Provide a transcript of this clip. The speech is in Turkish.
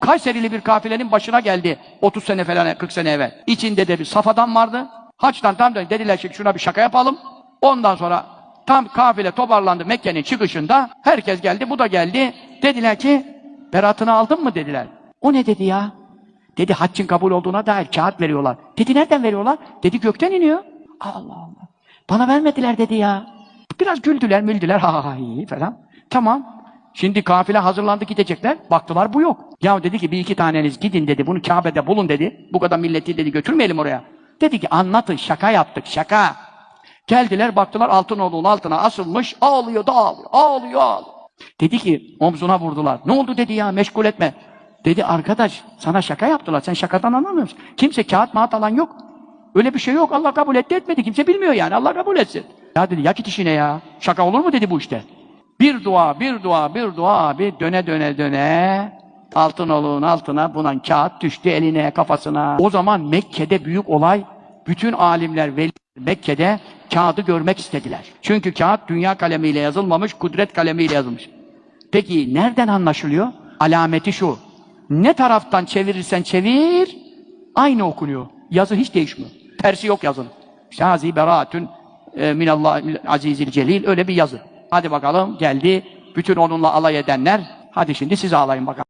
Kayserili bir kafilenin başına geldi 30 sene falan 40 sene evvel. İçinde de bir saf adam vardı. Haçtan tam dön dediler ki şuna bir şaka yapalım. Ondan sonra tam kafile toparlandı Mekke'nin çıkışında. Herkes geldi bu da geldi. Dediler ki beratını aldın mı dediler. O ne dedi ya? Dedi haccın kabul olduğuna dair kağıt veriyorlar. Dedi nereden veriyorlar? Dedi gökten iniyor. Allah Allah. Bana vermediler dedi ya. Biraz güldüler müldüler ha ha ha falan. Tamam. Şimdi kafile hazırlandı gidecekler. Baktılar bu yok. Ya dedi ki bir iki taneniz gidin dedi. Bunu Kabe'de bulun dedi. Bu kadar milleti dedi götürmeyelim oraya. Dedi ki anlatın şaka yaptık şaka. Geldiler baktılar Altınoğlu'nun altına asılmış. Ağlıyor da ağlıyor. Ağlıyor ağlıyor. Dedi ki omzuna vurdular. Ne oldu dedi ya meşgul etme. Dedi arkadaş sana şaka yaptılar. Sen şakadan anlamıyor musun? Kimse kağıt mağat alan yok. Öyle bir şey yok. Allah kabul etti etmedi. Kimse bilmiyor yani. Allah kabul etsin. Ya dedi ya git işine ya. Şaka olur mu dedi bu işte. Bir dua, bir dua, bir dua abi döne döne döne Altınoluk'un altına bunan kağıt düştü eline, kafasına. O zaman Mekke'de büyük olay. Bütün alimler ve Mekke'de kağıdı görmek istediler. Çünkü kağıt dünya kalemiyle yazılmamış, kudret kalemiyle yazılmış. Peki nereden anlaşılıyor? Alameti şu. Ne taraftan çevirirsen çevir, aynı okunuyor. Yazı hiç değişmiyor. Tersi yok yazının. Şazi beraatün e, minallah azizil celil öyle bir yazı. Hadi bakalım geldi. Bütün onunla alay edenler. Hadi şimdi siz ağlayın bakalım.